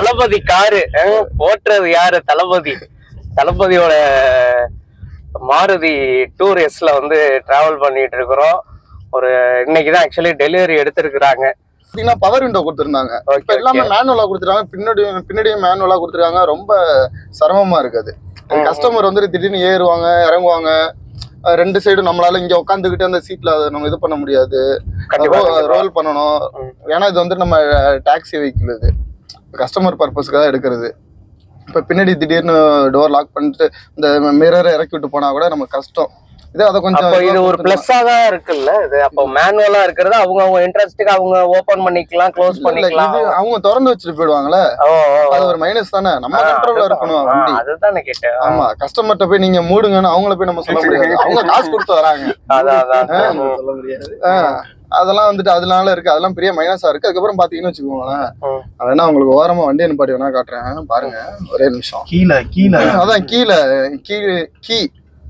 தளபதி car ஓட்டுறது யாரு? தளபதி. தளபதியோட மாருதி டூர் எஸ்ல வந்து டிராவல் பண்ணிட்டு இருக்கிறோம். ஒரு இன்னைக்கு தான் ஆக்சுவலி டெலிவரி எடுத்திருக்கிறாங்க. பாத்தீங்கன்னா பவர் விண்டோ கொடுத்துருந்தாங்க. இப்ப எல்லாமே மேனுவலா கொடுத்துருக்காங்க. பின்னாடி பின்னாடியும் மேனுவலா கொடுத்துருக்காங்க. ரொம்ப சிரமமா இருக்குது. கஸ்டமர் வந்துட்டு திடீர்னு ஏறுவாங்க இறங்குவாங்க. ரெண்டு சைடும் நம்மளால இங்க உட்காந்துக்கிட்டு அந்த சீட்ல நம்ம இது பண்ண முடியாது. ரோல் பண்ணணும். ஏன்னா இது வந்து நம்ம டாக்ஸி வெஹிக்கிள் இது. கஸ்டமர் பர்பஸ்க்காக எடுக்கிறது. இப்ப பின்னாடி திடீர்னு டோர் லாக் பண்ணிட்டு இந்த மிரரை இறக்கி விட்டு போனா கூட நமக்கு கஷ்டம். இது அதை கொஞ்சம் அப்போ இது ஒரு கொடுத்துருக்கலாம். பிளஸ்ஸா தான் இருக்குல்ல? இது அப்போ மேனுவலா இருக்கிறது அவங்க அவங்க இன்ட்ரெஸ்ட்டுக்கு அவங்க ஓபன் பண்ணிக்கலாம் க்ளோஸ் இல்ல, பண்ணிக்கலாம் இது அவங்க திறந்து வச்சுட்டு போயிடுவாங்களே. அது ஒரு மைனஸ் தானே? நம்ம கண்ட்ரோல்ல. இருக்கணும் வண்டி. அதுதானே கேட்டேன். ஆமா கஸ்டமர்ட்ட போய் நீங்க மூடுங்கன்னு அவங்கள போய் நம்ம சொல்ல முடியாது. அவங்க காசு கொடுத்து வராங்க. அதான் அதான். சொல்ல முடியாது. அதெல்லாம் வந்துட்டு அதனால இருக்கு. அதெல்லாம் பெரிய மைனஸா இருக்கு. அதுக்கப்புறம் பாத்தீங்கன்னு வச்சுக்கோங்களேன். வேணா உங்களுக்கு ஓரமா வண்டி நிப்பாட்டி வேணா காட்டுறேன். பாருங்க ஒரே நிமிஷம். கீழே கீழே. அதான் கீழே. கீழே கீ.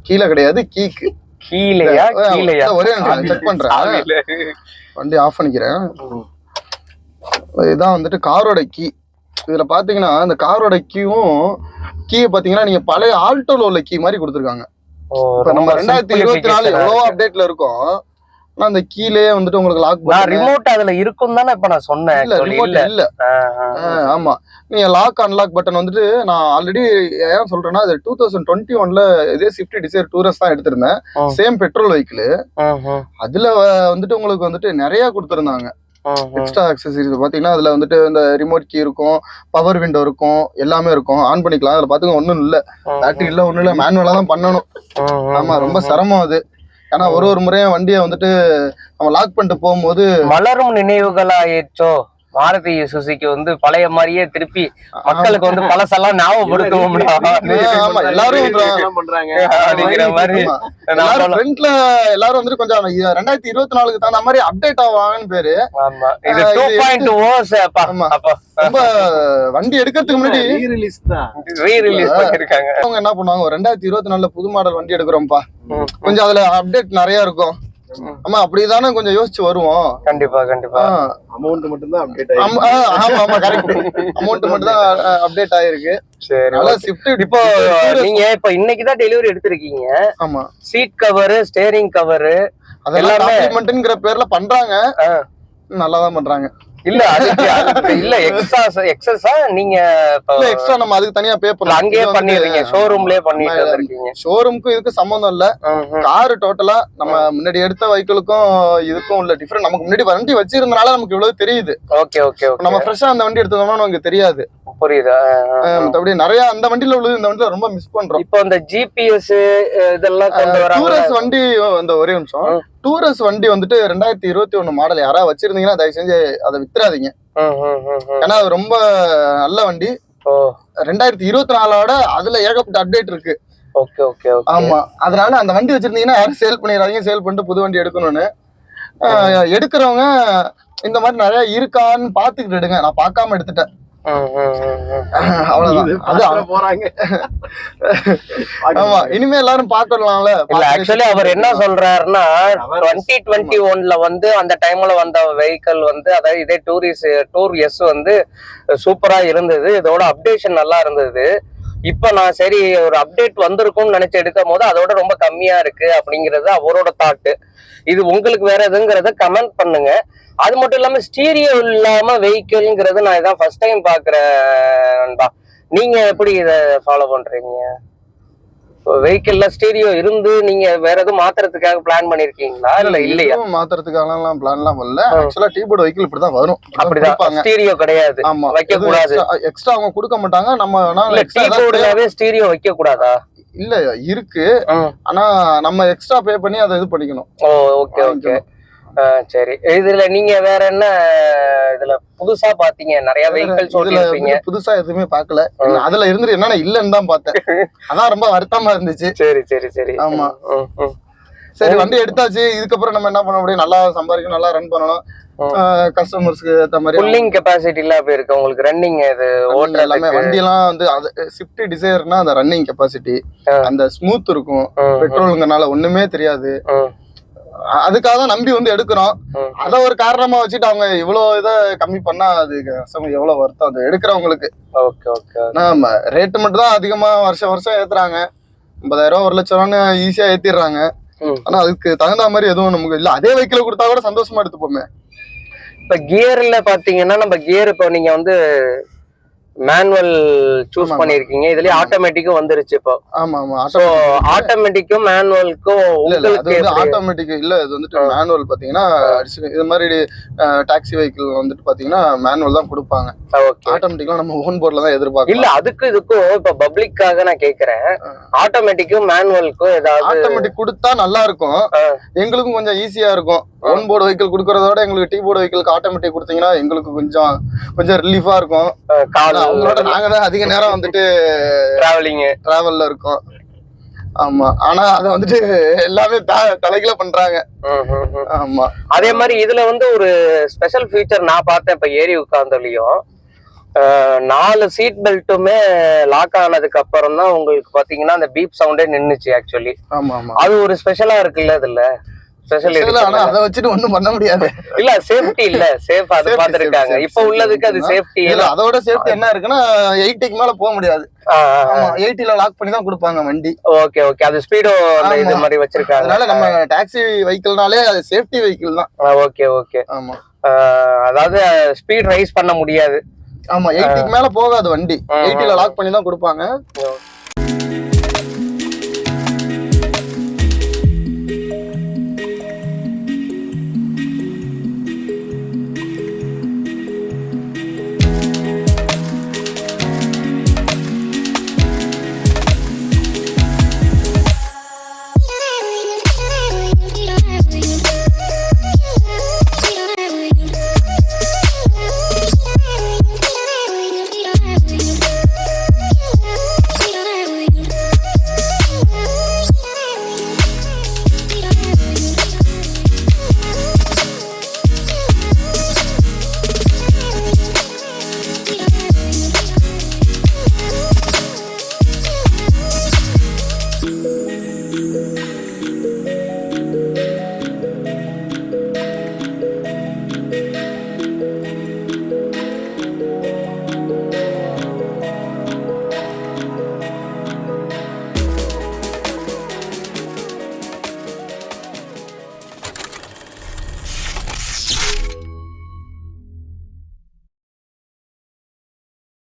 கீழே கிடையாது கீக்கு. கீழையா கீழையா? ஒரே நிமிஷம் செக் பண்றேன். வண்டி ஆஃப் பண்ணிக்கிறேன். இதான் வந்துட்டு காரோட கீ. இதுல பாத்தீங்கன்னா இந்த காரோட கீயும் கீயை பாத்தீங்கன்னா நீங்க பழைய ஆல்டோல உள்ள கீ மாதிரி கொடுத்துருக்காங்க. நம்ம ரெண்டாயிரத்தி இருபத்தி நாலு எவ்வளவோ. அப்டேட்ல இருக்கோம். ஆனா அந்த கீழே வந்துட்டு உங்களுக்கு லாக் நான் ரிமோட் அதுல இருக்கும் தானே இப்ப நான் சொன்னேன் இல்ல. ரிமோட் இல்ல? ஆமா. நீங்க லாக் அன்லாக் பட்டன் வந்துட்டு நான் ஆல்ரெடி ஏன் சொல்றேன்னா அது டூ தௌசண்ட் டுவெண்ட்டி ஒன்ல இதே ஸ்விஃப்ட் டிசைர் டூரஸ் தான் எடுத்திருந்தேன். சேம் பெட்ரோல் வெஹிக்கிள் அதுல வந்துட்டு உங்களுக்கு வந்துட்டு நிறைய கொடுத்துருந்தாங்க. எக்ஸ்ட்ரா அக்சசரிஸ் பாத்தீங்கன்னா அதுல வந்துட்டு இந்த ரிமோட் கீ இருக்கும் பவர் விண்டோ இருக்கும் எல்லாமே இருக்கும். ஆன் பண்ணிக்கலாம். அதுல பாத்துங்க ஒண்ணும் இல்ல. பேட்டரி இல்ல ஒண்ணும் இல்ல. மேனுவலா தான் பண்ணணும். ம், ம், ஆமா ரொம்ப. சிரமம் அது. ஏன்னா ஒரு ஒரு முறையும் வண்டியை வந்துட்டு நம்ம லாக் பண்ணிட்டு போகும்போது மலரும் நினைவுகளாயிடுச்சோ மாருதி சுசுகி வந்து பழைய மாதிரியே திருப்பி மக்களுக்கு வந்து பழசெல்லாம் ஞாபகப்படுத்துவோம்டா ஆமா எல்லாரும் பண்றாங்க? அப்படிங்கிற மாதிரி எல்லாரும் சொல்ல- ஃப்ரண்ட்ல எல்லாரும் வந்துட்டு கொஞ்சம் ரெண்டாயிரத்தி இருபத்தி நாலுக்கு தகுந்த மாதிரி அப்டேட் ஆவாங்கன்னு பேரு. ஆமா. இது டூ பாயிண்ட் ஓஸ் அப்பா. ஆமா. அப்பா. ரொம்ப வண்டி எடுக்கிறதுக்கு முன்னாடி ரிலீஸ் தான். பண்ணிருக்காங்க. அவங்க என்ன பண்ணுவாங்க? ஒரு ரெண்டாயிரத்தி இருபத்தி நாலுல புது மாடல் வண்டி எடுக்கிறோம்ப்பா. கொஞ்சம் அதுல அப்டேட் நிறைய இருக்கும். ஆமா அப்படிதானே கொஞ்சம் யோசிச்சு வருவோம். கண்டிப்பா கண்டிப்பா. அமௌண்ட் மட்டும் தான் அப்டேட் ஆமா ஆமா ஆமா கரெக்ட் அமௌண்ட் மட்டும் தான் அப்டேட் ஆயிருக்கு. சரி அதனால ஸ்விஃப்ட் இப்போ நீங்க இப்ப இன்னைக்கு தான் டெலிவரி எடுத்திருக்கீங்க. ஆமா. சீட் கவரு ஸ்டேரிங் கவரு அதெல்லாம் பேர்ல பண்றாங்க. நல்லா தான் பண்றாங்க. இல்ல அதுக்கு இல்ல எக்ஸ்ட்ரா எக்ஸஸா நீங்க எக்ஸ்ட்ரா நம்ம அதுக்கு தனியா பே பண்ணலாம் அங்கேயே பண்ணிடுறீங்க ஷோரூம்லயே பண்ணிட்டு வந்திருக்கீங்க. ஷோரூமுக்கும் இதுக்கு சம்மந்தம் இல்ல. காரு டோட்டலா நம்ம முன்னாடி எடுத்த வெஹிக்கிளுக்கும் இதுக்கும் உள்ள டிஃபரெண்ட் நமக்கு முன்னாடி வண்டி வச்சிருந்தனால நமக்கு இவ்வளவு தெரியுது. ஓகே ஓகே நம்ம ஃப்ரெஷ்ஷா அந்த வண்டி எடுத்தோம்னா நமக்கு தெரியாது. புரியுது. மத்தபடி நிறைய அந்த வண்டியில உள்ளது இந்த வண்டியில ரொம்ப மிஸ் பண்றோம். இப்போ இந்த ஜிபிஎஸ் இதெல்லாம் டூரஸ் வண்டி அந்த ஒரே நிமிஷம். டூரஸ் வண்டி வந்துட்டு ரெண்டாயிரத்தி இருபத்தி ஒண்ணு மாடல் யாராவது வச்சிருந்தீங்கன்னா தயவு செஞ்சு அதை வித்துறாதீங்க. ஏன்னா அது ரொம்ப நல்ல வண்டி. ரெண்டாயிரத்தி இருபத்தி நாலோட அதுல ஏகப்பட்ட அப்டேட் இருக்கு. ஓகே ஓகே ஆமா. அதனால அந்த வண்டி வச்சிருந்தீங்கன்னா யாரும் சேல் பண்ணிடாதீங்க சேல் பண்ணிட்டு புது வண்டி எடுக்கணும்னு. எடுக்கிறவங்க இந்த மாதிரி நிறைய இருக்கான்னு பாத்துக்கிட்டு எடுங்க. நான் பார்க்காம எடுத்துட்டேன். இனிமே எல்லாரும் இல்ல ஆக்சுவலி அவர் என்ன சொல்றாருன்னா. டுவெண்ட்டி டுவெண்ட்டி ஒன்ல வந்து அந்த டைம்ல வந்த வெஹிக்கல் வந்து அதாவது இதே டூரிஸ் டூர் எஸ் வந்து சூப்பரா இருந்தது. இதோட அப்டேஷன் நல்லா இருந்தது. இப்ப நான் சரி ஒரு அப்டேட் வந்திருக்கும்னு நினைச்சு எடுக்கும் போது அதோட ரொம்ப கம்மியா இருக்கு அப்படிங்கறது அவரோட தாட்டு இது உங்களுக்கு வேற எதுங்கிறத கமெண்ட் பண்ணுங்க. அது மட்டும் இல்லாம ஸ்டீரியோ இல்லாம வெஹிக்கிள்ங்கிறது நான் இதான் ஃபர்ஸ்ட் டைம் பாக்குறேன் நீங்க எப்படி இத ஃபாலோ பண்றீங்க? வெஹிக்கிள்ல ஸ்டீரியோ இருந்து நீங்க வேற எதுவும் மாத்துறதுக்காக பிளான் பண்ணிருக்கீங்களா? இல்ல இல்லையா? எதுவும் மாத்துறதுக்கான பிளான் எல்லாம் வரல. ஆக்சுவலா டீ போர்டு வெஹிக்கிள் இப்படிதான் வரும். அப்படிதான். ஸ்டீரியோ கிடையாது. ஆமா. வைக்க கூடாது. எக்ஸ்ட்ரா அவங்க கொடுக்க மாட்டாங்க. நம்ம ஏதாவது கீபோர்டுலாவே ஸ்டீரியோ வைக்க கூடாதா? இல்ல இருக்கு. ஆனா நம்ம எக்ஸ்ட்ரா பே பண்ணி அதை இது பண்ணிக்கணும். Oh okay okay. சரி. இதுல நீங்க வேற என்ன இதுல புதுசா பாத்தீங்க? நிறைய வெஹிக்கிள்ஸ் ஓட்டிருப்பீங்க புதுசா எதுவுமே பாக்கல. அதுல இருந்து என்னன்னா இல்லன்னு தான் பார்த்தேன். அதான் ரொம்ப வருத்தமா இருந்துச்சு. சரி சரி சரி. ஆமா. சரி வண்டி எடுத்தாச்சு. இதுக்கப்புறம் நம்ம என்ன பண்ண முடியும்? நல்லா சம்பாதிக்கணும் நல்லா ரன் பண்ணணும். கஸ்டமர்ஸ்க்கு ஏத்த மாதிரி புல்லிங் கெப்பாசிட்டி எல்லாம் இப்ப இருக்கு? உங்களுக்கு ரன்னிங் இது running எல்லாமே ஓட்டுறதுக்கு? வண்டி எல்லாம் வந்து அது ஸ்விஃப்ட் டிசைர்னா அந்த ரன்னிங் கெப்பாசிட்டி. அந்த ஸ்மூத் இருக்கும். பெட்ரோலுங்கனால ஒண்ணுமே தெரியாது. அதுக்காக தான் நம்பி வந்து எடுக்கிறோம். அத ஒரு காரணமா வச்சுட்டு அவங்க இவ்வளவு இதை கம்மி பண்ணா அது கஷ்டம். எவ்வளவு வருத்தம் அது எடுக்கிறவங்களுக்கு. ஓகே ஓகே நம்ம ரேட்டு மட்டும் தான் அதிகமா வருஷம் வருஷம் ஏத்துறாங்க. ஐம்பதாயிரம் ரூபா ஒரு லட்சம் ரூபான்னு ஈஸியா ஏத்திடுறாங்க. ஆனா அதுக்கு தகுந்த மாதிரி எதுவும் நமக்கு இல்ல. அதே வெஹிக்கிள் கொடுத்தா கூட சந்தோஷமா எடுத்துப்போமே. இப்ப கியர்ல பாத்தீங்கன்னா நம்ம கியர் இப்போ நீங்க வந்து மேனுவல் சூஸ். பண்ணிருக்கீங்க இதுலயே ஆட்டோமேட்டிக்கும் வந்துருச்சு இப்போ ஆமா ஆமா சோ ஆட்டோமேட்டிக்கும் மேனுவலுக்கும் உங்களுக்கு? ஆட்டோமேட்டிக் இல்ல இது வந்துட்டு. மேனுவல் பாத்தீங்கன்னா இது மாதிரி டாக்ஸி வெஹிக்கிள் வந்துட்டு பாத்தீங்கன்னா மேனுவல் தான் கொடுப்பாங்க ஆட்டோமேட்டிக்கா நம்ம ஓன் போர்ட்ல தான் எதிர்பார்க்கலாம் இல்ல அதுக்கு இதுக்கும் இப்ப பப்ளிக்காக நான் கேக்குறேன். ஆட்டோமேட்டிக்கும் மேனுவலுக்கும் ஏதாவது ஆட்டோமேட்டிக் கொடுத்தா நல்லா இருக்கும். எங்களுக்கும் கொஞ்சம் ஈஸியா இருக்கும் ஓன் போர்டு வெஹிக்கிள் கொடுக்கறத விட எங்களுக்கு டீ போர்டு வெஹிக்கிளுக்கு ஆட்டோமேட்டிக் கொடுத்தீங்கன்னா எங்களுக்கு கொஞ்சம் கொஞ்சம் ரிலீஃபா இருக்கும். அவங்களோட நாங்க தான் அதிக நேரம் வந்துட்டு டிராவலிங் டிராவல்ல இருக்கோம். ஆமா. ஆனா அத வந்துட்டு எல்லாமே தலைகீழ பண்றாங்க. ஆமா. அதே மாதிரி இதுல வந்து ஒரு ஸ்பெஷல் ஃபீச்சர் நான் பார்த்தேன் இப்ப ஏறி உட்கார்ந்தோலையும் நாலு சீட் பெல்ட்டுமே லாக் ஆனதுக்கு அப்புறம் தான் உங்களுக்கு பாத்தீங்கன்னா அந்த பீப் சவுண்டே நின்னுச்சு ஆக்சுவலி ஆமா ஆமா. அது ஒரு ஸ்பெஷலா இருக்குல்ல இதுல அத வச்சுட்டு ஒண்ணும் பண்ண முடியாது. இல்ல சேஃப்டி இல்ல. சேஃப் அது பாத்துருக்காங்க. இப்ப உள்ளதுக்கு அது. சேஃப்டி இல்ல அதோட சேஃப்டி என்ன இருக்குன்னா எயிட்டிக்கு மேல போக முடியாது. எயிட்டில லாக் பண்ணி தான் கொடுப்பாங்க வண்டி. ஓகே ஓகே அது ஸ்பீடோ இது. மாதிரி வச்சிருக்காங்க. அதனால நம்ம டாக்ஸி வெஹிக்கிள்னாலே அது சேஃப்டி வெஹிக்கிள் தான். ஓகே ஓகே ஆமா. அதாவது ஸ்பீட் ரைஸ் பண்ண முடியாது. ஆமா எயிட்டிக்கு மேல போகாது வண்டி. எயிட்டில. லாக் பண்ணி தான் கொடுப்பாங்க.